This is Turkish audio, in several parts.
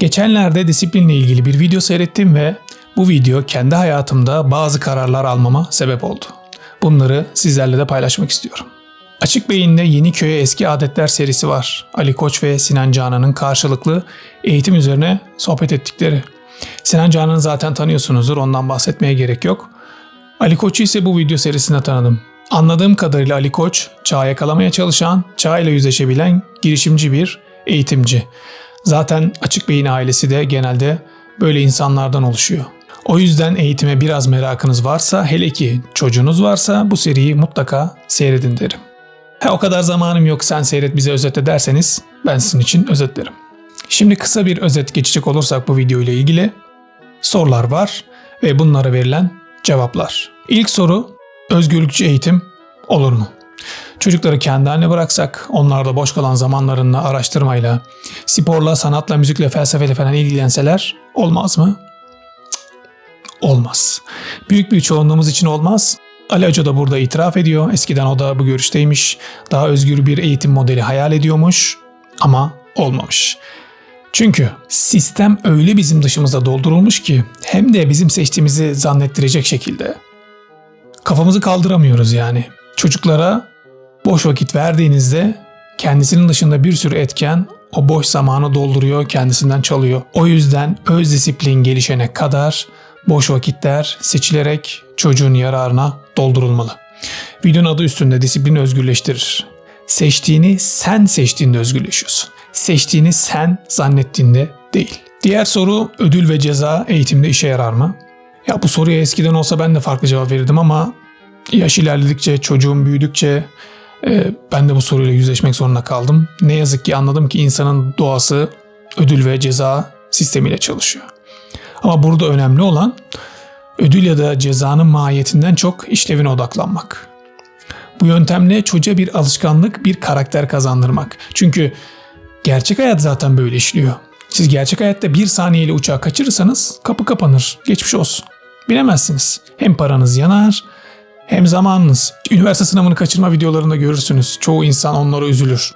Geçenlerde disiplinle ilgili bir video seyrettim ve bu video kendi hayatımda bazı kararlar almama sebep oldu. Bunları sizlerle de paylaşmak istiyorum. Açık Beyin'de Yeniköy'e Eski Adetler serisi var. Ali Koç ve Sinan Canan'ın karşılıklı eğitim üzerine sohbet ettikleri. Sinan Canan'ı zaten tanıyorsunuzdur ondan bahsetmeye gerek yok. Ali Koç'u ise bu video serisinde tanıdım. Anladığım kadarıyla Ali Koç, çağı yakalamaya çalışan, çağıyla yüzleşebilen girişimci bir eğitimci. Zaten Açık Beyin ailesi de genelde böyle insanlardan oluşuyor. O yüzden eğitime biraz merakınız varsa, hele ki çocuğunuz varsa bu seriyi mutlaka seyredin derim. He o kadar zamanım yok sen seyret bize özetle derseniz ben sizin için özetlerim. Şimdi kısa bir özet geçecek olursak bu video ile ilgili sorular var ve bunlara verilen cevaplar. İlk soru özgürlükçü eğitim olur mu? Çocukları kendi haline bıraksak, onlar da boş kalan zamanlarında araştırmayla, sporla, sanatla, müzikle, felsefeyle falan ilgilenseler olmaz mı? Cık, Olmaz. Büyük bir çoğunluğumuz için olmaz. Ali Hoca da burada itiraf ediyor. Eskiden o da bu görüşteymiş. Daha özgür bir eğitim modeli hayal ediyormuş ama olmamış. Çünkü sistem öyle bizim dışımızda doldurulmuş ki hem de bizim seçtiğimizi zannettirecek şekilde. Kafamızı kaldıramıyoruz yani. Çocuklara boş vakit verdiğinizde kendisinin dışında bir sürü etken o boş zamanı dolduruyor, kendisinden çalıyor. O yüzden öz disiplin gelişene kadar boş vakitler seçilerek çocuğun yararına doldurulmalı. Videonun adı üstünde disiplini özgürleştirir. Seçtiğini sen seçtiğinde özgürleşiyorsun. Seçtiğini sen zannettiğinde değil. Diğer soru ödül ve ceza eğitimde işe yarar mı? Ya bu soruya eskiden olsa ben de farklı cevap verirdim ama yaş ilerledikçe, çocuğum büyüdükçe e, ben de bu soruyla yüzleşmek zorunda kaldım. Ne yazık ki anladım ki insanın doğası ödül ve ceza sistemiyle çalışıyor. Ama burada önemli olan ödül ya da cezanın mahiyetinden çok işlevine odaklanmak. Bu yöntemle çocuğa bir alışkanlık, bir karakter kazandırmak. Çünkü gerçek hayat zaten böyle işliyor. Siz gerçek hayatta bir saniyeyle uçağı kaçırırsanız kapı kapanır. Geçmiş olsun. Bilemezsiniz. Hem paranız yanar hem zamanınız. Üniversite sınavını kaçırma videolarında görürsünüz. Çoğu insan onlara üzülür.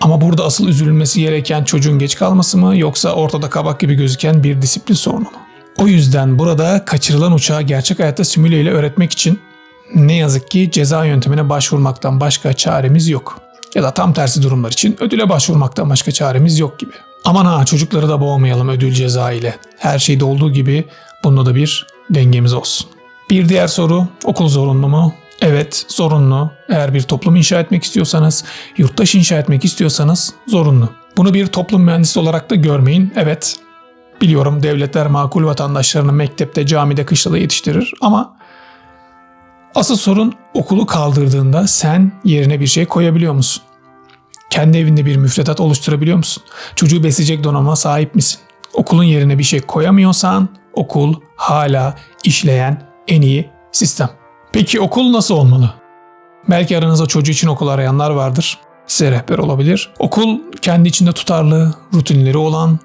Ama burada asıl üzülmesi gereken çocuğun geç kalması mı yoksa ortada kabak gibi gözüken bir disiplin sorunu mu? O yüzden burada kaçırılan uçağı gerçek hayatta simüle ile öğretmek için ne yazık ki ceza yöntemine başvurmaktan başka çaremiz yok. Ya da tam tersi durumlar için ödüle başvurmaktan başka çaremiz yok gibi. Aman ha çocukları da boğmayalım ödül ceza ile. Her şeyde olduğu gibi bunda da bir dengemiz olsun. Bir diğer soru okul zorunlu mu? Evet zorunlu. Eğer bir toplum inşa etmek istiyorsanız, yurttaş inşa etmek istiyorsanız zorunlu. Bunu bir toplum mühendisi olarak da görmeyin. Evet biliyorum devletler makul vatandaşlarını mektepte, camide, kışlada yetiştirir ama asıl sorun okulu kaldırdığında sen yerine bir şey koyabiliyor musun? Kendi evinde bir müfredat oluşturabiliyor musun? Çocuğu besleyecek donanıma sahip misin? Okulun yerine bir şey koyamıyorsan okul hala işleyen en iyi sistem. Peki okul nasıl olmalı? Belki aranızda çocuğu için okul arayanlar vardır. Size rehber olabilir. Okul kendi içinde tutarlı, rutinleri olan,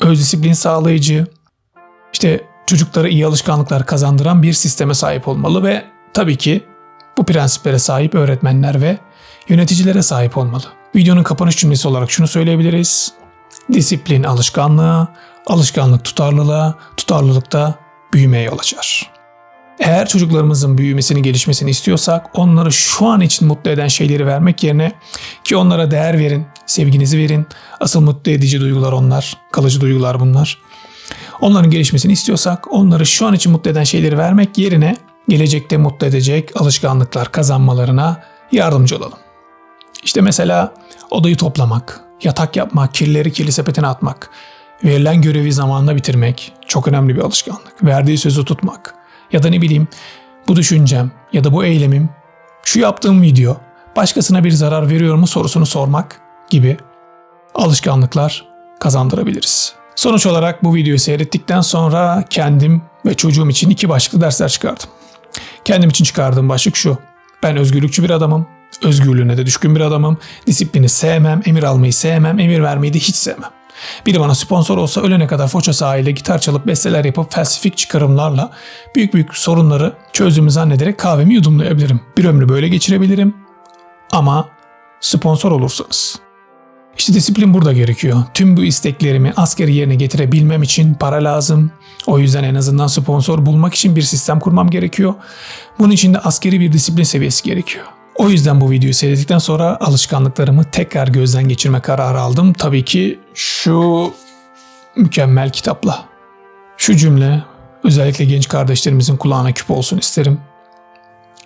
öz disiplin sağlayıcı, işte çocuklara iyi alışkanlıklar kazandıran bir sisteme sahip olmalı ve tabii ki bu prensiplere sahip öğretmenler ve yöneticilere sahip olmalı. Videonun kapanış cümlesi olarak şunu söyleyebiliriz. Disiplin alışkanlığa, alışkanlık tutarlılığa, tutarlılıkta büyümeye yol açar. Eğer çocuklarımızın büyümesini, gelişmesini istiyorsak onları şu an için mutlu eden şeyleri vermek yerine ki onlara değer verin, sevginizi verin. Asıl mutlu edici duygular onlar, kalıcı duygular bunlar. Onların gelişmesini istiyorsak onları şu an için mutlu eden şeyleri vermek yerine gelecekte mutlu edecek alışkanlıklar kazanmalarına yardımcı olalım. İşte mesela odayı toplamak, yatak yapmak, kirleri kirli sepetine atmak, verilen görevi zamanında bitirmek çok önemli bir alışkanlık. Verdiği sözü tutmak ya da ne bileyim bu düşüncem ya da bu eylemim, şu yaptığım video başkasına bir zarar veriyor mu sorusunu sormak gibi alışkanlıklar kazandırabiliriz. Sonuç olarak bu videoyu seyrettikten sonra kendim ve çocuğum için iki başlıklı dersler çıkardım. Kendim için çıkardığım başlık şu. Ben özgürlükçü bir adamım. Özgürlüğüne de düşkün bir adamım. Disiplini sevmem, emir almayı sevmem, emir vermeyi de hiç sevmem. Biri bana sponsor olsa ölene kadar Foça sahilde gitar çalıp besteler yapıp felsefik çıkarımlarla büyük büyük sorunları çözdüğümü zannederek kahvemi yudumlayabilirim. Bir ömrü böyle geçirebilirim ama sponsor olursanız İşte disiplin burada gerekiyor. Tüm bu isteklerimi askeri yerine getirebilmem için para lazım. O yüzden en azından sponsor bulmak için bir sistem kurmam gerekiyor. Bunun için de askeri bir disiplin seviyesi gerekiyor. O yüzden bu videoyu seyrettikten sonra alışkanlıklarımı tekrar gözden geçirme kararı aldım. Tabii ki şu mükemmel kitapla. Şu cümle özellikle genç kardeşlerimizin kulağına küp olsun isterim.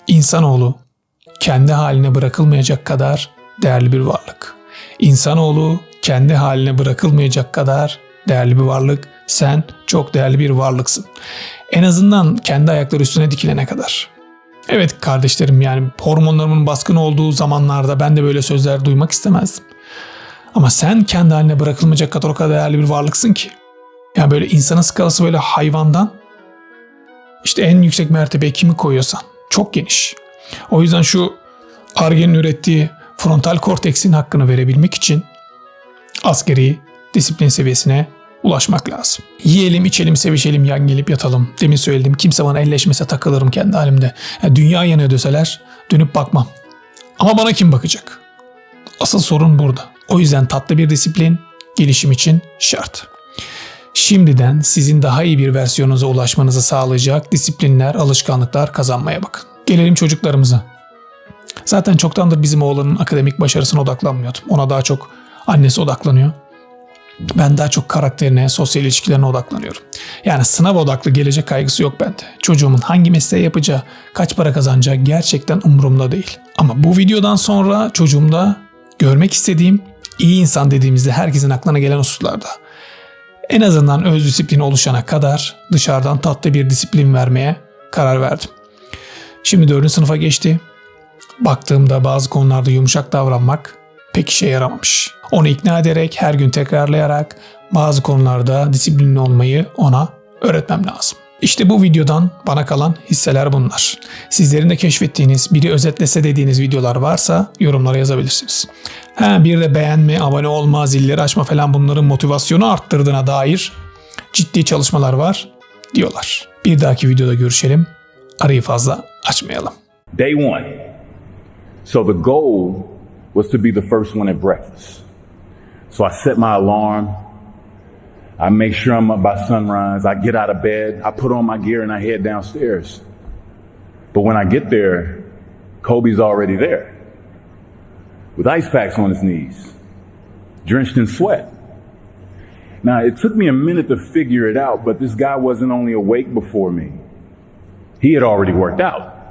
İnsanoğlu kendi haline bırakılmayacak kadar değerli bir varlık. İnsanoğlu kendi haline bırakılmayacak kadar değerli bir varlık. Sen çok değerli bir varlıksın. En azından kendi ayakları üstüne dikilene kadar. Evet kardeşlerim yani hormonlarımın baskın olduğu zamanlarda ben de böyle sözler duymak istemezdim. Ama sen kendi haline bırakılmayacak kadar o kadar değerli bir varlıksın ki. Yani böyle insanın skalası böyle hayvandan işte en yüksek mertebeye kimi koyuyorsan çok geniş. O yüzden şu Argen'in ürettiği frontal korteksin hakkını verebilmek için askeri disiplin seviyesine ulaşmak lazım. Yiyelim, içelim, sevişelim, yan gelip yatalım. Demin söyledim kimse bana elleşmese takılırım kendi halimde. Ya dünya yanıyor deseler dönüp bakmam. Ama bana kim bakacak? Asıl sorun burada. O yüzden tatlı bir disiplin gelişim için şart. Şimdiden sizin daha iyi bir versiyonunuza ulaşmanızı sağlayacak disiplinler, alışkanlıklar kazanmaya bakın. Gelelim çocuklarımıza. Zaten çoktandır bizim oğlanın akademik başarısına odaklanmıyordum. Ona daha çok annesi odaklanıyor. Ben daha çok karakterine, sosyal ilişkilerine odaklanıyorum. Yani sınav odaklı gelecek kaygısı yok bende. Çocuğumun hangi mesleği yapacağı, kaç para kazanacağı gerçekten umurumda değil. Ama bu videodan sonra çocuğumda görmek istediğim iyi insan dediğimizde herkesin aklına gelen hususlarda. En azından öz disiplini oluşana kadar dışarıdan tatlı bir disiplin vermeye karar verdim. Şimdi 4. sınıfa geçti. Baktığımda bazı konularda yumuşak davranmak pek işe yaramamış. Onu ikna ederek, her gün tekrarlayarak bazı konularda disiplinli olmayı ona öğretmem lazım. İşte bu videodan bana kalan hisseler bunlar. Sizlerin de keşfettiğiniz, biri özetlese dediğiniz videolar varsa yorumlara yazabilirsiniz. Ha bir de beğenme, abone olma, zilleri açma falan bunların motivasyonu arttırdığına dair ciddi çalışmalar var diyorlar. Bir dahaki videoda görüşelim. Arayı fazla açmayalım. Day one. So the goal was to be the first one at breakfast. So I set my alarm. I make sure I'm up by sunrise. I get out of bed. I put on my gear and I head downstairs. But when I get there, Kobe's already there with ice packs on his knees, drenched in sweat. Now, it took me a minute to figure it out, but this guy wasn't only awake before me, he had already worked out.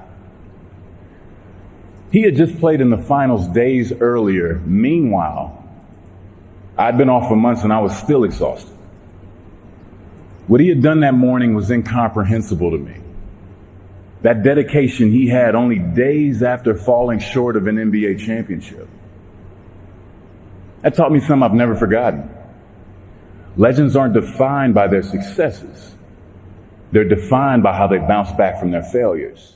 He had just played in the finals days earlier. Meanwhile, I'd been off for months and I was still exhausted. What he had done that morning was incomprehensible to me. That dedication he had only days after falling short of an NBA championship. That taught me something I've never forgotten. Legends aren't defined by their successes. They're defined by how they bounce back from their failures.